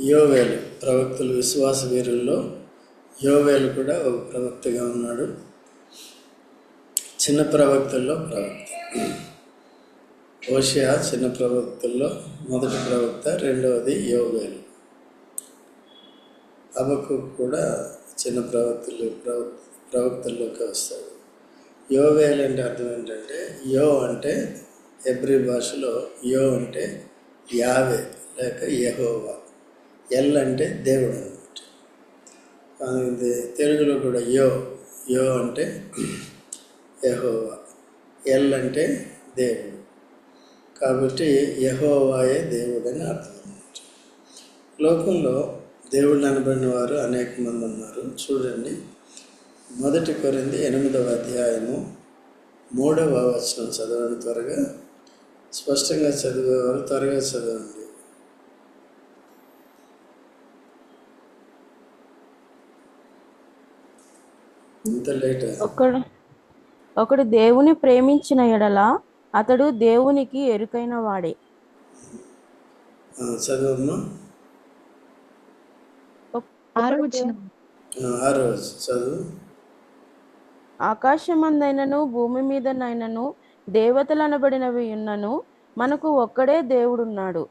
యోవేలు ప్రవక్తలు విశ్వాస వీరుల్లో యోవేలు కూడా ఒక ప్రవక్తగా ఉన్నాడు. చిన్న ప్రవక్తల్లో ప్రవక్త. ఓషియా చిన్న ప్రవక్తల్లో మొదటి ప్రవక్త రెండవది యోవేలు. అబకు కూడా చిన్న ప్రవక్తలు ప్రవక్ ప్రవక్తల్లోకి వస్తాడు. యోవేలు అంటే అర్థం ఏంటంటే యో అంటే ఎబ్రి భాషలో యో అంటే యావే లేక యహోవా. ఎల్ అంటే దేవుడు అనమాట అది తెలుగులో కూడా యో యో అంటే యహోవా. ఎల్ అంటే దేవుడు. కాబట్టి యహోవాయే దేవుడు అని అర్థం అనమాట లోకంలో దేవుడిని అనబడిన వారు అనేక మంది ఉన్నారు. చూడండి. మొదటి కొరింది ఎనిమిదవ అధ్యాయము మూడవ వచనం చదవండి త్వరగా. స్పష్టంగా చదివేవారు త్వరగా చదవండి. ఒకడు ఒకడు దేవుని ప్రేమించిన ఎడల అతడు దేవునికి ఎరుకైన వాడే. చదువు ఆకాశమందైనను భూమి మీదనైనను దేవతలు అనబడినవి ఉన్నను మనకు ఒక్కడే దేవుడున్నాడు.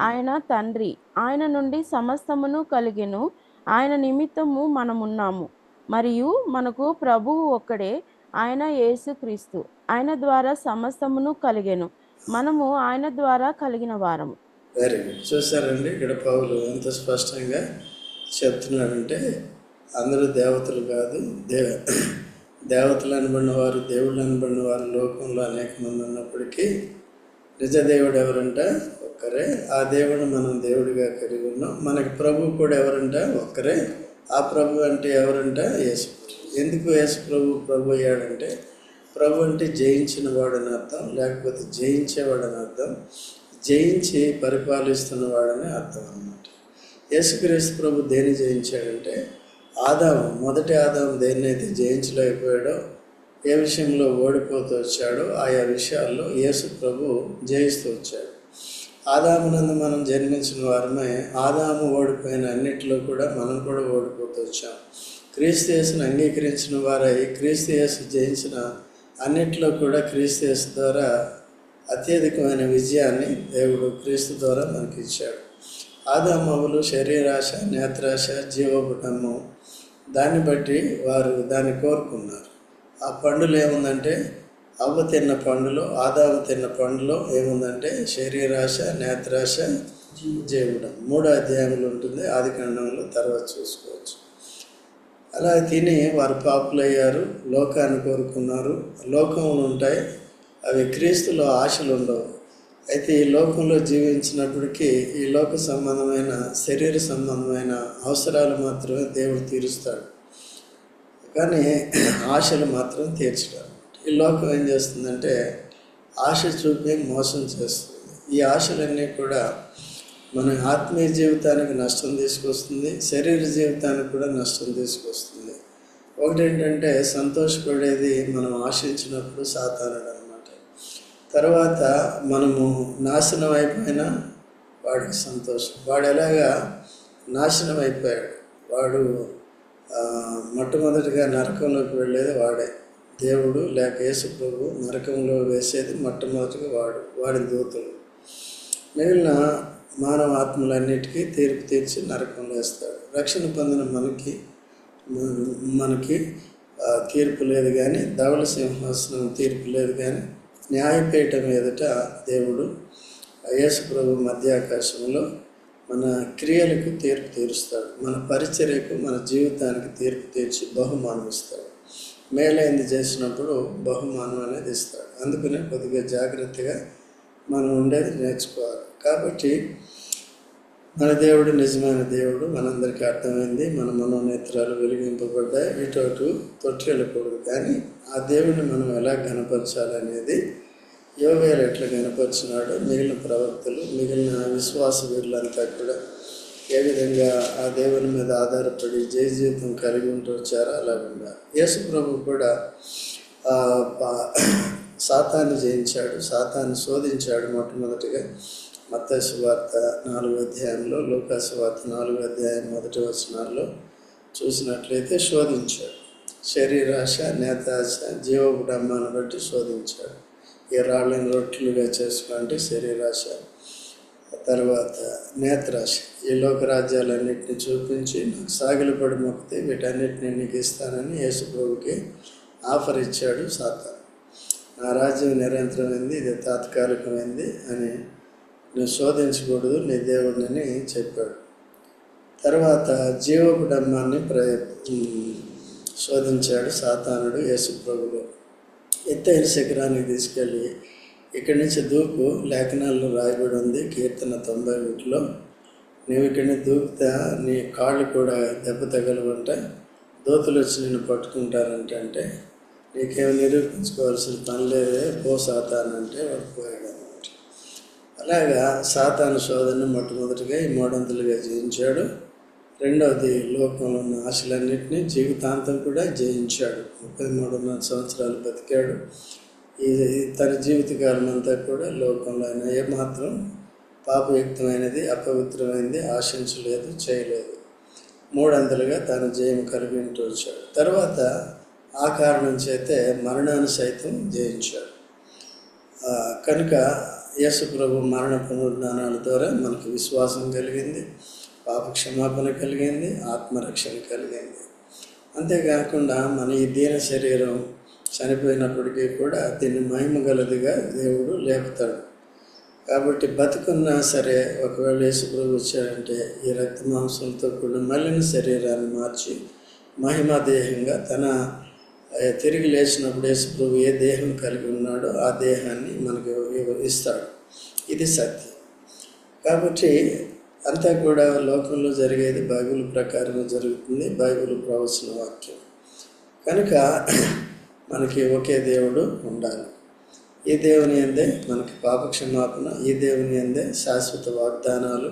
ఆయన తండ్రి. ఆయన నుండి సమస్తమును కలిగెను. ఆయన నిమిత్తము మనమున్నాము. మరియు మనకు ప్రభువు ఒక్కడే ఆయన యేసుక్రీస్తు ఆయన ద్వారా సమస్తమును కలిగెను. మనము ఆయన ద్వారా కలిగిన వారము. వెరీ గుడ్ చూసారండి? ఇక్కడ పౌలు ఎంత స్పష్టంగా చెప్తున్నాడంటే అందరూ దేవతలు కాదు దేవ దేవతలు అనబడిన వారు దేవుళ్ళు అనబడిన వారు లోకంలో అనేక మంది ఉన్నప్పటికీ నిజ దేవుడు ఎవరంట? ఒక్కరే. ఆ దేవుడు మనం దేవుడిగా కలిగి ఉన్నాం. మనకి ప్రభు కూడా ఎవరంట? ఒక్కరే. ఆ ప్రభు అంటే ఎవరంటే యేసు. ఎందుకు యేసు ప్రభు ప్రభు అయ్యాడంటే ప్రభు అంటే జయించిన వాడని అర్థం లేకపోతే జయించేవాడని అర్థం జయించి పరిపాలిస్తున్న వాడని అర్థం అన్నమాట. యేసుక్రీస్తు ప్రభు దేన్ని జయించాడంటే ఆదాము మొదటి ఆదాము దేన్నైతే జయించలేకపోయాడో ఏ విషయంలో ఓడిపోతూ వచ్చాడో ఆయా విషయాల్లో యేసు ప్రభు జయిస్తూ వచ్చాడు. ఆదామునందు మనం జన్మించిన వారమే ఆదాము ఓడిపోయిన అన్నిటిలో కూడా మనం కూడా ఓడిపోతూ వచ్చాం. క్రీస్తు యేసును అంగీకరించిన వారై క్రీస్తు యేసు జయించిన అన్నిటిలో కూడా క్రీస్తు యేసు ద్వారా అత్యధికమైన విజయాన్ని దేవుడు క్రీస్తు ద్వారా మనకి ఇచ్చాడు ఆదామవులు శరీరాశ నేత్రాశ జీవపుటము దాన్ని బట్టి వారు దాన్ని కోరుకున్నారు. ఆ పండులు ఏముందంటే అవ్వ తిన్న పండులో ఆదావ తిన్న పండులో ఏముందంటే శరీరాశ నేత్రాశ జీవుడం మూడో అధ్యాయంలో ఉంటుంది ఆది ఖండంలో తర్వాత చూసుకోవచ్చు. అలా తిని వారు పాపులయ్యారు లోకాన్ని కోరుకున్నారు. లోకములు ఉంటాయి అవి క్రీస్తులో ఆశలు ఉండవు. అయితే ఈ లోకంలో జీవించినప్పటికీ ఈ లోక సంబంధమైన శరీర సంబంధమైన అవసరాలు మాత్రమే దేవుడు తీరుస్తాడు. కానీ ఆశలు మాత్రం తీర్చడం ఈ లోకం ఏం చేస్తుందంటే ఆశ చూపి మోసం చేస్తుంది. ఈ ఆశలన్నీ కూడా మన ఆత్మీయ జీవితానికి నష్టం తీసుకొస్తుంది. శరీర జీవితానికి కూడా నష్టం తీసుకొస్తుంది. ఒకటి ఏంటంటే సంతోషపడేది మనం ఆశించినప్పుడు సాధారణ అనమాట తర్వాత మనము నాశనం అయిపోయినా వాడికి సంతోషం. వాడు ఎలాగా నాశనం అయిపోయాడు? వాడు మొట్టమొదటిగా నరకంలోకి వెళ్ళేది వాడే. దేవుడు లేక యేసు ప్రభు నరకంలో వేసేది మొట్టమొదటిగా వాడు వాడి దూతలు. మిగిలిన మానవ ఆత్మలన్నిటికీ తీర్పు తీర్చి నరకంలో వేస్తాడు. రక్షణ పొందిన మనకి మనకి తీర్పు లేదు కానీ ధవల సింహాసనం తీర్పు లేదు కానీ న్యాయపీఠం ఎదుట దేవుడు యేసు ప్రభు మధ్యాకాశంలో మన క్రియలకు తీర్పు తీరుస్తాడు. మన పరిచర్యకు మన జీవితానికి తీర్పు తీర్చి బహుమానమిస్తాడు. మేలైంది చేసినప్పుడు బహుమానం అనేది ఇస్తాడు అందుకనే కొద్దిగా జాగ్రత్తగా మనం ఉండేది నేర్చుకోవాలి. కాబట్టి మన దేవుడు నిజమైన దేవుడు మనందరికీ అర్థమైంది. మన మనోనేత్రాలు వెలిగింపబడ్డాయి. ఇటు అటు తొట్టిల్లకూడదు కానీ ఆ దేవుడిని మనం ఎలా గనపరచాలనేది యోవేలు ఎట్లా గనపరిచినాడో మిగిలిన ప్రవక్తలు మిగిలిన విశ్వాస వీరులంతా కూడా ఏ విధంగా ఆ దేవుని మీద ఆధారపడి జయ జీవితం కలిగి ఉంటూ వచ్చారో అలా యేసు ప్రభు కూడా ఆ, సాతాన్ని జయించాడు సాతాన్ని శోధించాడు మొట్టమొదటిగా. మత్తయి వార్త నాలుగో అధ్యాయంలో లోకాసు వార్త నాలుగో అధ్యాయం మొదటి వచనాల్లో చూసినట్లయితే శోధించాడు. శరీరాశ నేతాశ జీవకుటుంబాన్ని బట్టి శోధించాడు. ఈ రాళ్ళని రొట్టెలుగా చేసుకుంటే శరీరాశ తర్వాత నేత్రాశ. ఈ లోక రాజ్యాలన్నింటినీ చూపించి నాకు సాగిలపడి మొక్కితే వీటన్నిటిని నీకు ఇస్తానని యేసుప్రభుకి ఆఫర్ ఇచ్చాడు సాతాను. నా రాజ్యం నిరంతరమైంది ఇది తాత్కాలికమైంది అని నువ్వు శోధించకూడదు నీ దేవుడిని చెప్పాడు. తర్వాత జీవకుడమ్మాన్ని ప్ర శోధించాడు సాతానుడు యేసుప్రభులో ఎత్తైన శిఖరానికి తీసుకెళ్ళి ఇక్కడి నుంచి దూకు లేఖనాల్లో రాయబడి ఉంది. కీర్తన తొంభై ఒకటిలో నువ్వు ఇక్కడి నుంచి దూకుతా నీ కాళ్ళు కూడా దెబ్బ తగలవంట. దోతులు వచ్చి నిన్ను పట్టుకుంటారంటే అంటే నీకేమి నిరూపించుకోవాల్సిన పని లేదే. పో సాతానంటే వాడు పోయాడు అనమాట అలాగా సాతాను శోధన మొట్టమొదటిగా ఈ మూడొంతులుగా జయించాడు. రెండవది లోకంలో ఉన్న ఆశలన్నింటినీ జీవితాంతం కూడా జయించాడు. ముప్పై మూడున్నర సంవత్సరాలు బతికాడు. ఈ తన జీవితకాలం అంతా కూడా లోకంలో ఆయన ఏమాత్రం పాపయుక్తమైనది అపవిత్రమైనది ఆశించలేదు చేయలేదు. మూడంతలుగా తన జయం కలిగి ఉంటూ వచ్చాడు. తర్వాత ఆ కారణం చేతే మరణాన్ని సైతం జయించాడు. కనుక యేసు ప్రభు మరణ పునరుజ్ఞానాల ద్వారా మనకు విశ్వాసం కలిగింది పాప క్షమాపణ కలిగింది ఆత్మరక్షణ కలిగింది. అంతేకాకుండా మన ఈ దీన శరీరం చనిపోయినప్పటికీ కూడా దీన్ని మహిమ గలదిగా దేవుడు లేపుతాడు. కాబట్టి బతుకున్నా సరే ఒకవేళ యేసుప్రభు వచ్చాడంటే ఈ రక్త మాంసంతో కూడిన మలిన శరీరాన్ని మార్చి మహిమ దేహంగా తన తిరిగి లేచినప్పుడు యేసుప్రభు ఏ దేహం కలిగి ఉన్నాడో ఆ దేహాన్ని మనకు ఇస్తాడు. ఇది సత్యం. కాబట్టి అంతా కూడా లోకంలో జరిగేది బైబిల్ ప్రకారం జరుగుతుంది బైబిల్ ప్రవచన వాక్యం. కనుక మనకి ఒకే దేవుడు ఉండాలి. ఈ దేవుని అందే మనకి పాప క్షమాపణ ఈ దేవుని అందే శాశ్వత వాగ్దానాలు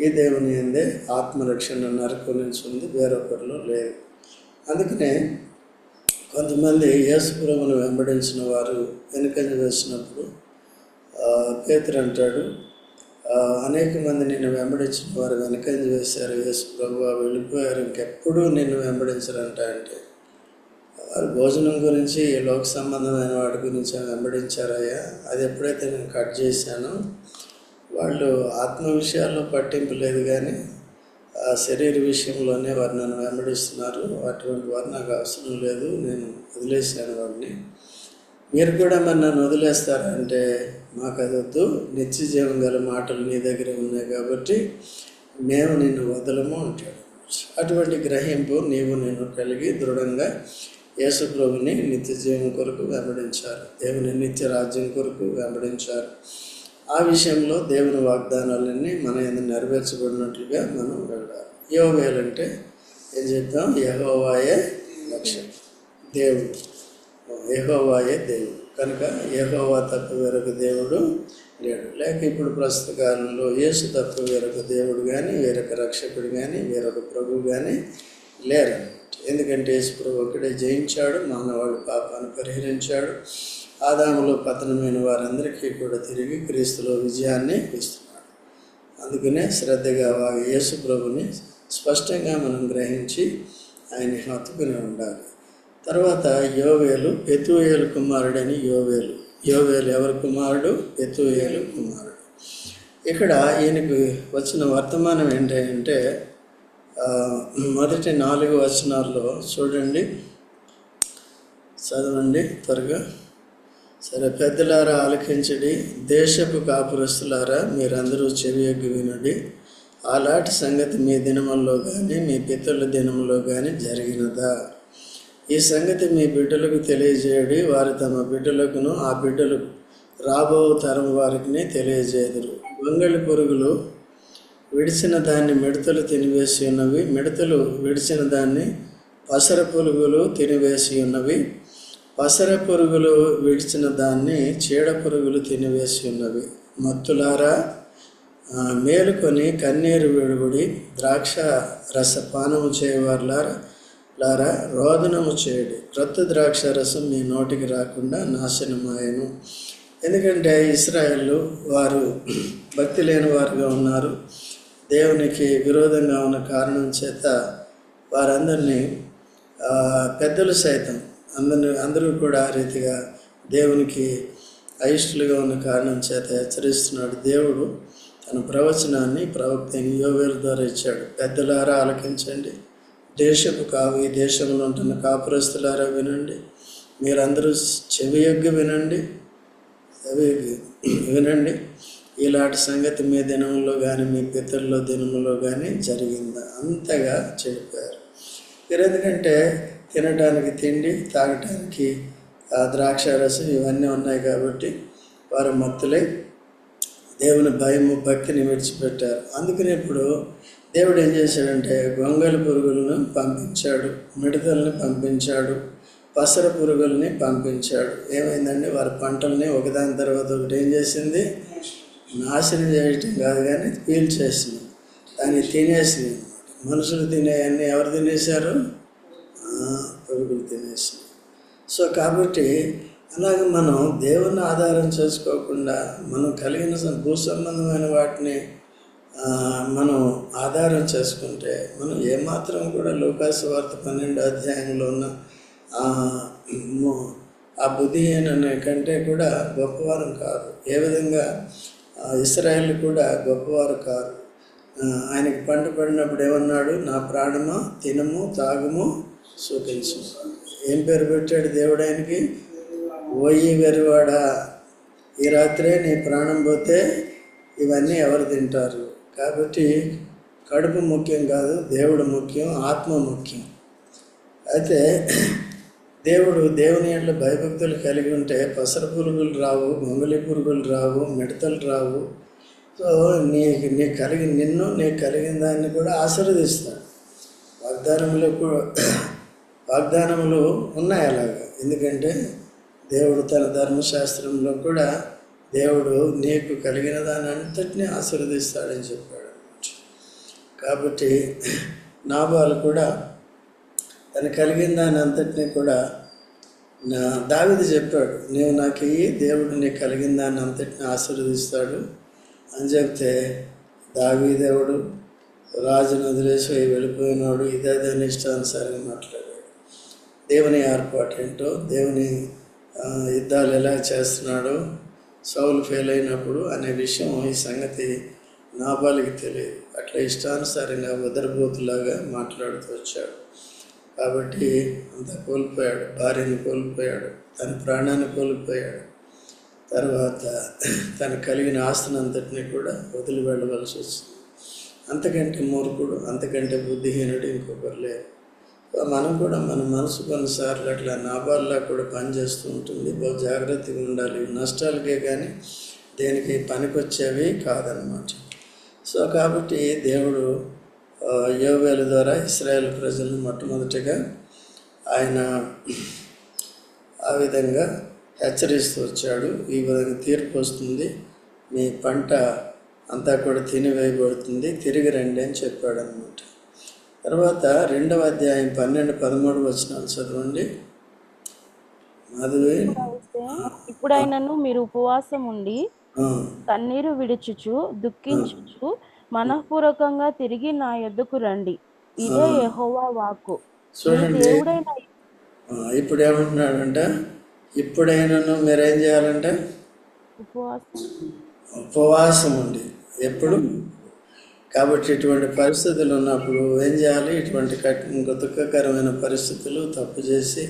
ఈ దేవుని అందే ఆత్మరక్షణ నరకం నుంచి ఉంది వేరొకరిలో లేదు. అందుకనే కొంతమంది యేసుప్రభును వెంబడించిన వారు వెనుకంజ వేసినప్పుడు పేతురు అంటాడు అనేక మంది నిన్ను వెంబడించిన వారు వెనకంజ వేశారు యేసు ప్రభు వెళ్ళిపోయారు ఇంకెప్పుడు నిన్ను వెంబడించరంట అంటే వారు భోజనం గురించి లోక సంబంధమైన వాటి గురించి వెంబడించారయ్యా అది ఎప్పుడైతే నేను కట్ చేశానో వాళ్ళు ఆత్మ విషయాల్లో పట్టింపు లేదు కానీ ఆ శరీర విషయంలోనే వారు నన్ను వెంబడిస్తున్నారు. అటువంటి వారు నాకు అవసరం లేదు నేను వదిలేశాను వాడిని మీరు కూడా మరి నన్ను వదిలేస్తారంటే మాకు అది వద్దు నిత్య జీవం గల మాటలు నీ దగ్గర ఉన్నాయి కాబట్టి మేము నిన్ను వదలము అంటాడు. అటువంటి గ్రహింపు నీవు నేను కలిగి దృఢంగా యేసుప్రభుని నిత్య జీవం కొరకు వెంబడించారు. దేవుని నిత్య రాజ్యం కొరకు వెంబడించారు. ఆ విషయంలో దేవుని వాగ్దానాలన్నీ మన ఎందుకు నెరవేర్చబడినట్లుగా మనం వెళ్ళాలి యోవేలంటే ఏం చెప్తాం? యహోవాయే లక్ష్యం దేవుడు. యహోవాయే దేవుడు. కనుక యహోవా తప్ప వేరొక దేవుడు లేడు. లేక ఇప్పుడు ప్రస్తుత కాలంలో యేసు తప్ప వేరొక దేవుడు కానీ వేరొక రక్షకుడు కానీ వేరొక ప్రభు కానీ లేరు ఎందుకంటే యేసుప్రభు ఒక్కడే జయించాడు మానవాళి పాపాన్ని పరిహరించాడు. ఆదాములో పతనమైన వారందరికీ కూడా తిరిగి క్రీస్తులో విజయాన్ని ఇస్తున్నాడు. అందుకనే శ్రద్ధగా వారి యేసుప్రభుని స్పష్టంగా మనం గ్రహించి ఆయన హత్తుకుని ఉండాలి. తర్వాత యోవేలు పెతుయేలు కుమారుడని యోవేలు. యోవేలు ఎవరి కుమారుడు? పెతుయేలు కుమారుడు. ఇక్కడ ఈయనకు వచ్చిన వర్తమానం ఏంటంటే మొదటి నాలుగు వచనాల్లో చూడండి. చదవండి త్వరగా. సరే పెద్దలారా ఆలకించడి దేశపు కాపురస్తులారా మీరందరూ చెవియొగ్గి వినుడి. అలాంటి సంగతి మీ దినముల్లో కానీ మీ పితరుల దినములో కానీ జరిగినదా? ఈ సంగతి మీ బిడ్డలకు తెలియజేయడి వారు తమ బిడ్డలకును ఆ బిడ్డలు రాబో తరం వారికి తెలియజేయదురు. గొంగళి పురుగులు విడిచిన దాన్ని మిడతలు తినివేసి ఉన్నవి మిడతలు విడిచిన దాన్ని పసర పురుగులు తినివేసి ఉన్నవి పసర పురుగులు విడిచిన దాన్ని చీడ పురుగులు తినివేసి ఉన్నవి మత్తులారా మేలుకొని కన్నీరు విడుగుడి ద్రాక్ష రసపానము చేయవారులారా లారా రోదనము చేయడి. క్రొత్త ద్రాక్ష రసం మీ నోటికి రాకుండా నాశనమాయను. ఎందుకంటే ఇస్రాయేళ్ళు వారు భక్తి లేని వారుగా ఉన్నారు. దేవునికి విరోధంగా ఉన్న కారణం చేత వారందరినీ పెద్దలు సైతం అందరిని అందరూ కూడా ఆ రీతిగా దేవునికి అయిష్టులుగా ఉన్న కారణం చేత హెచ్చరిస్తున్నాడు. దేవుడు తన ప్రవచనాన్ని ప్రవక్త అయిన యోవేలు ద్వారా ఇచ్చాడు. పెద్దలారా ఆలకించండి. దేశపు కావు ఈ దేశంలో ఉంటున్న కాపురస్తులారా వినండి. మీరందరూ చెవియొగ్గి వినండి. అవి వినండి. ఇలాంటి సంగతి మీ దినంలో కానీ మీ పితరుల దినంలో కానీ జరిగిందా? అంతగా చెప్పారు. మీరు ఎందుకంటే తినడానికి తిండి తాగటానికి ఆ ద్రాక్ష రసం ఇవన్నీ ఉన్నాయి కాబట్టి వారు మత్తులై దేవుని భయము భక్తిని విడిచిపెట్టారు. అందుకని ఇప్పుడు దేవుడు ఏం చేశాడంటే గొంగళి పురుగులను పంపించాడు మిడతల్ని పంపించాడు పసర పురుగుల్ని పంపించాడు. ఏమైందండి? వారి పంటల్ని ఒకదాని తర్వాత ఒకటి ఏం చేసింది? నాశనం చేయటం కాదు కానీ పీల్చేసింది దాన్ని తినేసింది మనుషులు తినేవన్నీ ఎవరు తినేశారు? ఆ, పురుగులు తినేసింది సో కాబట్టి అలాగే మనం దేవుని ఆధారం చేసుకోకుండా మనం కలిగిన భూ సంబంధమైన వాటిని మనం ఆధారం చేసుకుంటే మనం ఏమాత్రం కూడా లోకాసు వార్త పన్నెండు అధ్యాయంలో ఉన్న ఆ, ము- బుద్ధిహీన కంటే కూడా గొప్పవారం కాదు. ఏ విధంగా ఇస్రాయేల్ కూడా గొప్పవారు కాదు ఆయనకి పంట పడినప్పుడు ఏమన్నాడు? నా ప్రాణమా? తినము తాగము సుఖించు ఏం పేరు పెట్టాడు దేవుడు ఆయనకి? ఒయ్యి వెరివాడా ఈ రాత్రే నీ ప్రాణం పోతే ఇవన్నీ ఎవరు తింటారు? కాబట్టి కడుపు ముఖ్యం కాదు దేవుడు ముఖ్యం ఆత్మ ముఖ్యం. అయితే దేవుడు దేవుని యొక్క భయభక్తులు కలిగి ఉంటే పసర పురుగులు రావు మంగళి పురుగులు రావు మిడతలు రావు. సో నీ నీ కలిగి నిన్ను నీకు కలిగిన దాన్ని కూడా ఆశీర్వదిస్తాడు. వాగ్దానములు కూడా వాగ్దానములు ఉన్నాయి అలాగా. ఎందుకంటే దేవుడు తన ధర్మశాస్త్రంలో కూడా దేవుడు నీకు కలిగిన దాని అంతటినీ ఆశీర్వదిస్తాడని చెప్పాడు కాబట్టి నాబాలు కూడా తను కలిగిన దాని అంతటినీ కూడా నా దావిది చెప్పాడు నీవు నాకు ఇయ్యి దేవుడు నీకు కలిగిన దాన్ని అంతటిని ఆశీర్వదిస్తాడు. అని చెప్తే దావీ దేవుడు రాజును వదిలేసి వెళ్ళిపోయినాడు ఇదే దాని ఇష్టానుసారంగా మాట్లాడాడు. దేవుని ఏర్పాటు ఏంటో దేవుని యుద్ధాలు ఎలా చేస్తున్నాడో సౌలు ఫెయిల్ అయినప్పుడు అనే విషయం ఈ సంగతి నాబాలికి తెలియదు. అట్లా ఇష్టానుసారంగా ఉదరబోతులాగా మాట్లాడుతూ వచ్చాడు. కాబట్టి అంత కోల్పోయాడు. భార్యను కోల్పోయాడు. తన ప్రాణాన్ని కోల్పోయాడు. తర్వాత తను కలిగిన ఆస్తిని అంతటిని కూడా వదిలి వెళ్ళవలసి వచ్చింది. అంతకంటే మూర్ఖుడు అంతకంటే బుద్ధిహీనుడు ఇంకొకరు లేరు. మనం కూడా మన మనసు కొన్నిసార్లు అట్లా నాబాల్లా కూడా పనిచేస్తూ ఉంటుంది. బహు జాగ్రత్తగా ఉండాలి. నష్టాలకే కానీ దేనికి పనికొచ్చేవి కాదనమాట సో కాబట్టి దేవుడు యోవేలు ద్వారా ఇస్రాయేల్ ప్రజలను మొట్టమొదటిగా ఆయన ఆ విధంగా హెచ్చరిస్తూ వచ్చాడు. ఈ విధంగా తీర్పు వస్తుంది. మీ పంట అంతా కూడా తినివేయబడుతుంది. తిరిగి రండి అని చెప్పాడు అనమాట తర్వాత రెండవ అధ్యాయం పన్నెండు పదమూడు వచనాలు చదవండి. మాధవి. అయితే ఇప్పుడైనను మీరు ఉపవాసం ఉండి ఆ, కన్నీరు విడుచుచు దుఃఖించుచు మనఃపూర్వకంగా తిరిగి నా యొద్దకు రండి. ఇదే యెహోవా వాక్కు. చూడండి. ఇప్పుడు ఏమంటున్నాడంటే ఇప్పుడైనాను మీరేం చేయాలంటే? ఉపవాసం. ఉపవాసం ఉంది ఎప్పుడు? కాబట్టి ఇటువంటి పరిస్థితులు ఉన్నప్పుడు ఏం చేయాలి? ఇటువంటి దుఃఖకరమైన పరిస్థితులు తప్పు చేసి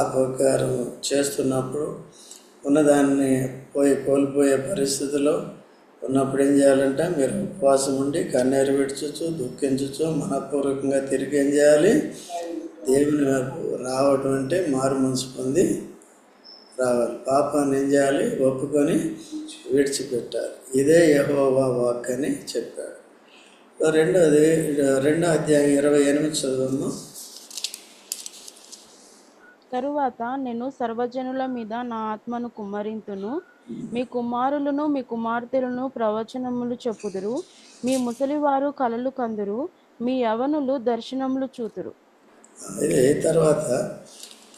అపకారం చేస్తున్నప్పుడు ఉన్నదాన్ని పోయి కోల్పోయే పరిస్థితిలో ఉన్నప్పుడు ఏం చేయాలంటే మీరు ఉపవాసం ఉండి కన్నీరు విడుచుచు దుఃఖించవచ్చు మనపూర్వకంగా తిరిగి ఏం చేయాలి? దేవుని వైపు రావటం అంటే మారు మనసు పొంది రావాలి. పాపాన్ని ఏం చేయాలి? ఒప్పుకొని విడిచిపెట్టాలి. ఇదే యహోవా వాక్ అని చెప్పాడు. రెండోది రెండో అధ్యాయం ఇరవై ఎనిమిది చదువు తరువాత నేను సర్వజనుల మీద నా ఆత్మను కుమ్మరింతును. మీ కుమారులను మీ కుమార్తెలను ప్రవచనములు చెప్పుదురు. మీ ముసలివారు కలలు కందురు. మీ యవనులు దర్శనములు చూతురు. ఇది తర్వాత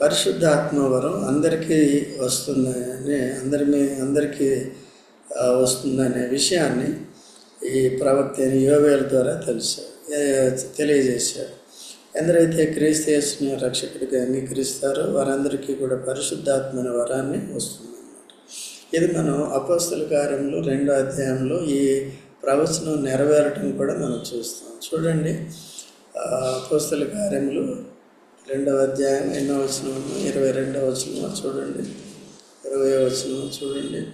పరిశుద్ధాత్మ వరం అందరికీ వస్తుందని అందరి మీ అందరికీ వస్తుందనే విషయాన్ని ఈ ప్రవక్త అయిన యోవేల ద్వారా తెలుసా ఏ- తెలియజేశాడు. ఎందరైతే క్రీస్తు యేసుని రక్షకుడిగా అంగీకరిస్తారో వారందరికీ కూడా పరిశుద్ధాత్మ అనే వరాన్ని వస్తుందన్నమాట. ఇది మనం అపస్తుల కార్యంలో రెండో అధ్యాయంలో ఈ ప్రవచనం నెరవేరటం కూడా మనం చూస్తాం. చూడండి అపస్తుల కార్యములు రెండవ అధ్యాయం ఎన్నో వచనం ఇరవై రెండవ వచనం చూడండి. ఇరవై వచనం చూడండి.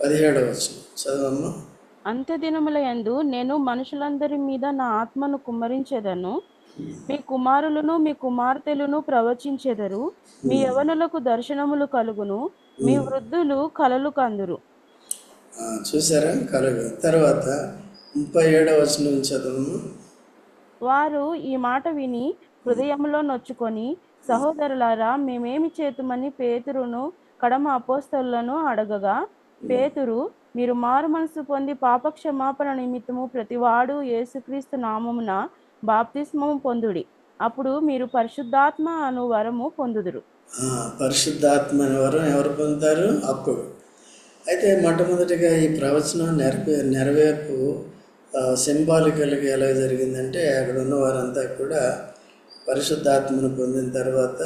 పదిహేడవ వచనం. చదవమ్మా. అంత్య దినముల యందు నేను మనుషులందరి మీద నా ఆత్మను కుమ్మరించెదను. మీ కుమారులను మీ కుమార్తెలను ప్రవచించెదరు. మీ యవనులకు దర్శనములు కలుగును. మీ వృద్ధులు కలలు కందురు. చూసారా కలుగు తర్వాత ముప్పై ఏడవ చదవమ్మా వారు ఈ మాట విని హృదయంలో నొచ్చుకొని సహోదరులారా మేమేమి చేతుమని పేతురును కడమ అపోస్తలులను అడగగా పేతురు మీరు మారు మనసు పొంది పాపక్షమాపణ నిమిత్తము ప్రతివాడు యేసుక్రీస్తు నామమున బాప్తిస్మము పొందుడి. అప్పుడు మీరు పరిశుద్ధాత్మ అను వరము పొందుదురు. పరిశుద్ధాత్మ అనే వరం ఎవరు పొందుతారు? అప్పుడు. అయితే మొట్టమొదటిగా ఈ ప్రవచనం నెరవే నెరవేర్పు సింబాలికల్గా ఎలా జరిగిందంటే అక్కడ ఉన్న వారంతా కూడా పరిశుద్ధాత్మను పొందిన తర్వాత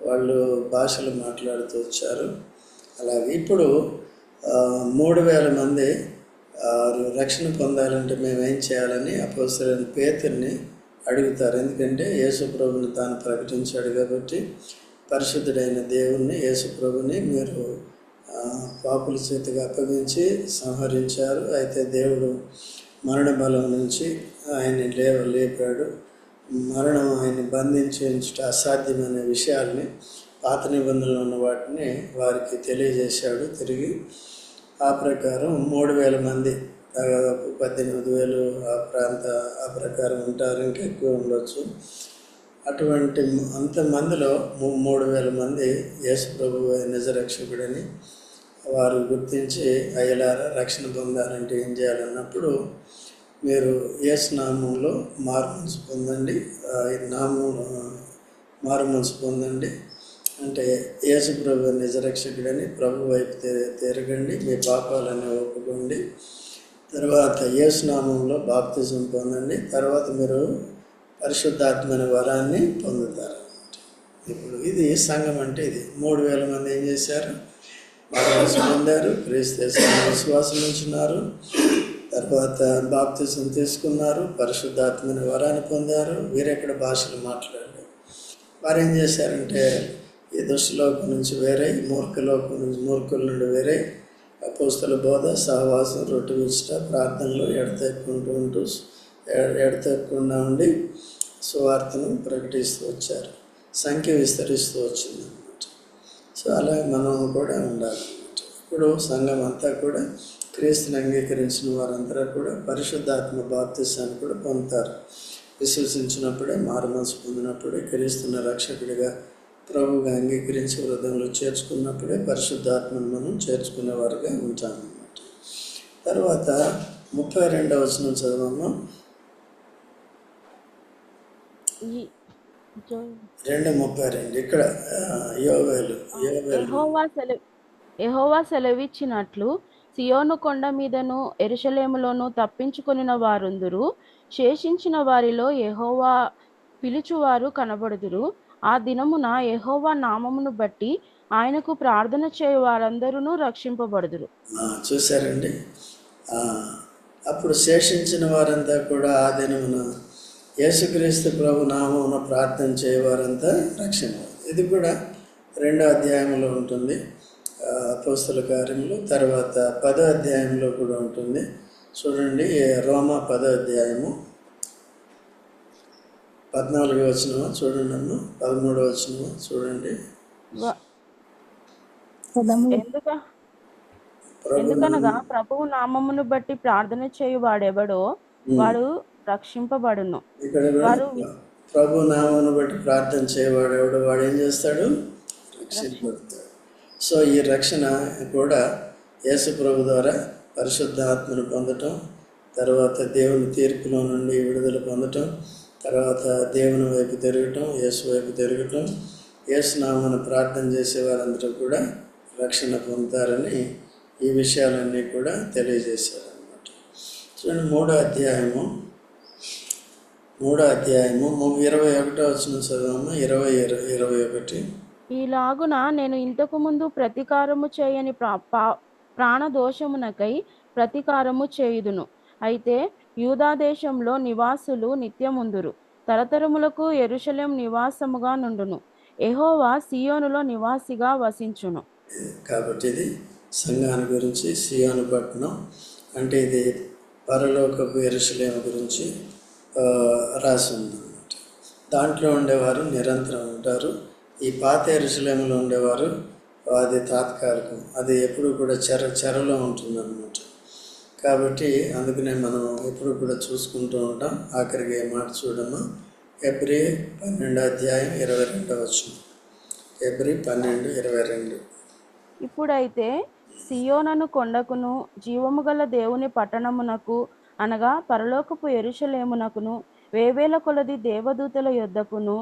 వాళ్ళు భాషలు మాట్లాడుతూ వచ్చారు. అలాగే ఇప్పుడు మూడు వేల మంది రక్షణ పొందాలంటే మేము ఏం చేయాలని అపోసరైన పేతుర్ని అడుగుతారు. ఎందుకంటే యేసుప్రభుని తాను ప్రకటించాడు కాబట్టి పరిశుద్ధుడైన దేవుణ్ణి యేసుప్రభుని మీరు పాపుల చేతిగా అప్పగించి సంహరించారు. అయితే దేవుడు మరణ బలం నుంచి ఆయన్ని లేవ లేపాడు. మరణం ఆయన్ని బంధించి ఉంచుట అసాధ్యమైన విషయాల్ని పాత నిబంధనలు ఉన్న వాటిని వారికి తెలియజేశాడు. తిరిగి ఆ ప్రకారం మూడు వేల మంది. దాదాపు పద్దెనిమిది వేలు ఆ ప్రాంత ఆ ప్రకారం ఉంటారు. ఇంకా ఎక్కువ ఉండొచ్చు. అటువంటి అంతమందిలో మూడు వేల మంది యేసు ప్రభు నిజరక్షకుడని వారు గుర్తించి అయ్యలారా రక్షణ పొందాలంటే ఏం చేయాలన్నప్పుడు మీరు యేసు నామంలో మారు మనసు పొందండి. ఆ, నామం మారు మనసు పొందండి. అంటే యేసు ప్రభు నిజరక్షకుడని ప్రభు వైపు తిరగండి మీ పాపాలని ఒప్పుకోండి. తర్వాత యేసునామంలో బాప్తిజం పొందండి. తర్వాత మీరు పరిశుద్ధాత్మని వరాన్ని పొందుతారు. ఇప్పుడు ఇది సంఘం అంటే ఇది. మూడు వేల మంది ఏం చేశారు? బాప్తిజం పొందారు క్రీస్తు విశ్వాసం ఉంచున్నారు. తర్వాత బాప్తిజం తీసుకున్నారు పరిశుద్ధాత్మని వరాన్ని పొందారు. వీరెక్కడ భాషలు మాట్లాడారు? వారు ఏం చేశారంటే ఈ దుష్టలోకం నుంచి వేరే మూర్ఖలోకం నుంచి మూర్ఖుల నుండి వేరే అపోస్తుల బోధ సహవాసం రొట్టె విచ్చుట ప్రార్థనలు ఎడతెక్కుంటూ ఉంటూ ఎడతెక్కకుండా ఉండి సువార్తను ప్రకటిస్తూ వచ్చారు. సంఖ్య విస్తరిస్తూ వచ్చింది అన్నమాట సో అలా మనం కూడా ఉండాలన్నమాట. ఇప్పుడు సంఘం అంతా కూడా క్రీస్తుని అంగీకరించిన వారంతా కూడా పరిశుద్ధాత్మ బాప్తిసాన్ని కూడా పొందుతారు. విశ్వసించినప్పుడే మారు మనసు పొందినప్పుడే క్రీస్తున్న రక్షకుడిగా ప్రభువుగా అంగీకరించి హృదయంలో చేర్చుకున్నప్పుడే పరిశుద్ధాత్మను మనం చేర్చుకునేవారుగా ఉంటామన్నమాట తర్వాత ముప్పై రెండవ వచనం జో- రెండు ముప్పై రెండు. ఇక్కడ యోవేలు యోవేలు. యెహోవా సెలవిచ్చినట్లు సియోను కొండ మీదను ఎరుషలేములోను తప్పించుకొనిన వారుందురు. శేషించిన వారిలో యెహోవా పిలుచువారు కనబడుదురు. ఆ దినమున ఎహోవా నామమును బట్టి ఆయనకు ప్రార్థన చేయ వారందరూ రక్షింపబడుదురు. చూసారండి అప్పుడు శేషించిన వారంతా కూడా ఆ దినమున యేసుక్రీస్తు ప్రభు నామమున ప్రార్థన చేయవారంతా రక్షణ ఇది కూడా రెండో అధ్యాయంలో ఉంటుంది. అపోస్తుల కార్యములు తర్వాత పదో అధ్యాయంలో కూడా ఉంటుంది. చూడండి రోమా పదో అధ్యాయము. పద్నాలుగు వచనమా? చూడండి అమ్మ పదమూడవ వచనమా? చూడండి. ఎందుకనగా ప్రభువు నామమును బట్టి ప్రార్థన చేయు వాడెవడో వాడు రక్షింపబడును. ఇక్కడ వారు ప్రభు నామాన్ని బట్టి ప్రార్థన చేయవాడు ఎవడు వాడు ఏం చేస్తాడు? రక్షింపబడతాడు. సో ఈ రక్షణ కూడా యేసు ప్రభు ద్వారా పరిశుద్ధ ఆత్మను పొందటం తర్వాత దేవుని తీర్పులో నుండి విడుదల పొందటం తర్వాత దేవుని వైపు తిరగటం యేసు వైపు తిరగటం యేసునామను ప్రార్థన చేసే వారందరూ కూడా రక్షణ పొందుతారని ఈ విషయాలన్నీ కూడా తెలియజేశారనమాట చూడండి మూడో అధ్యాయము. మూడో అధ్యాయము ఇరవై ఒకటో వచ్చిన చదవము ఇరవై ఇరవై ఇరవై ఒకటి. ఈలాగున నేను ఇంతకు ముందు ప్రతీకారము చేయని ప్రా పా- ప్రాణదోషమునకై ప్రతీకారము చేయుదును. అయితే యూదాదేశంలో నివాసులు నిత్యముందురు. తరతరములకు ఎరుషలేం నివాసముగా నుండును. ఎహోవా సియోనులో నివాసిగా వసించును. కాబట్టి ఇది సంఘాన్ని గురించి సియోను పట్టణం అంటే ఇది పరలోకపు ఎరుసలేం గురించి రాసి ఉందన్నమాట. దాంట్లో ఉండేవారు నిరంతరం ఉంటారు. ఈ పాత ఎరుసలేములో ఉండేవారు అది తాత్కాలికం. అది ఎప్పుడు కూడా చెర చెరలో ఉంటుందన్నమాట. కాబట్టి అందుకనే మనం ఎప్పుడు కూడా చూసుకుంటూ ఉంటాం. ఆఖరికి మాట చూడము ఎబ్రి పన్నెండు అధ్యాయం ఇరవై రెండో వచ్చిన ఎబ్రి పన్నెండు ఇరవై రెండు. ఇప్పుడైతే సియోనను కొండకును జీవము గల దేవుని పట్టణమునకు అనగా పరలోకపు ఎరుషలేమునకును వేవేల కొలది దేవదూతల యొద్దకును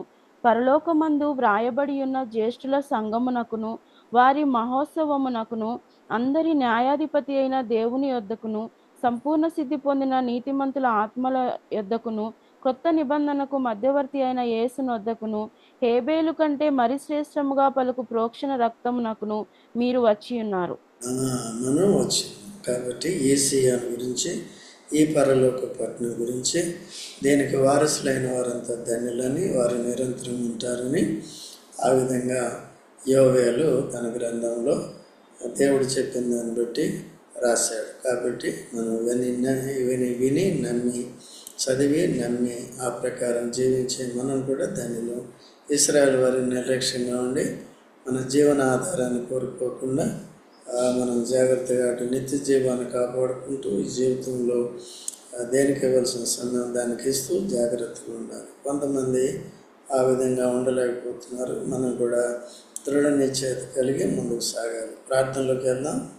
పరలోకమందు వ్రాయబడి ఉన్న జ్యేష్ఠుల సంగమునకును వారి మహోత్సవమునకును అందరి న్యాయాధిపతి అయిన దేవుని యొద్దకును సంపూర్ణ సిద్ధి పొందిన నీతిమంతుల ఆత్మల యొద్దకును క్రొత్త నిబంధనకు మధ్యవర్తి అయిన యేసునొద్దకును హేబేలు కంటే మరి శ్రేష్టముగా పలుకు ప్రోక్షణ రక్తమునకును మీరు వచ్చి ఉన్నారు. మనం కాబట్టి ఏసీఆర్ గురించి ఈ పరలోక పట్టణం గురించి దీనికి వారసులైన వారంతా ధన్యులని వారు నిరంతరం ఉంటారని ఆ విధంగా యోవేలు తన గ్రంథంలో దేవుడు చెప్పిన దాన్ని బట్టి రాశాడు. కాబట్టి మనం విని న- విని విని నమ్మి చదివి నమ్మి ఆ ప్రకారం జీవించే మనం కూడా దానిలో ఇస్రాయల్ వారి నిర్లక్ష్యంగా ఉండి మన జీవన ఆధారాన్ని కోరుకోకుండా మనం జాగ్రత్తగా అటు నిత్య జీవాన్ని కాపాడుకుంటూ ఈ జీవితంలో దేనికి ఇవ్వాల్సిన సమయం దానికి ఇస్తూ జాగ్రత్తగా ఉండాలి. కొంతమంది ఆ విధంగా ఉండలేకపోతున్నారు. మనం కూడా దృఢ నిశ్చయత కలిగి ముందుకు సాగాలి. ప్రార్థనలోకి వెళ్దాం.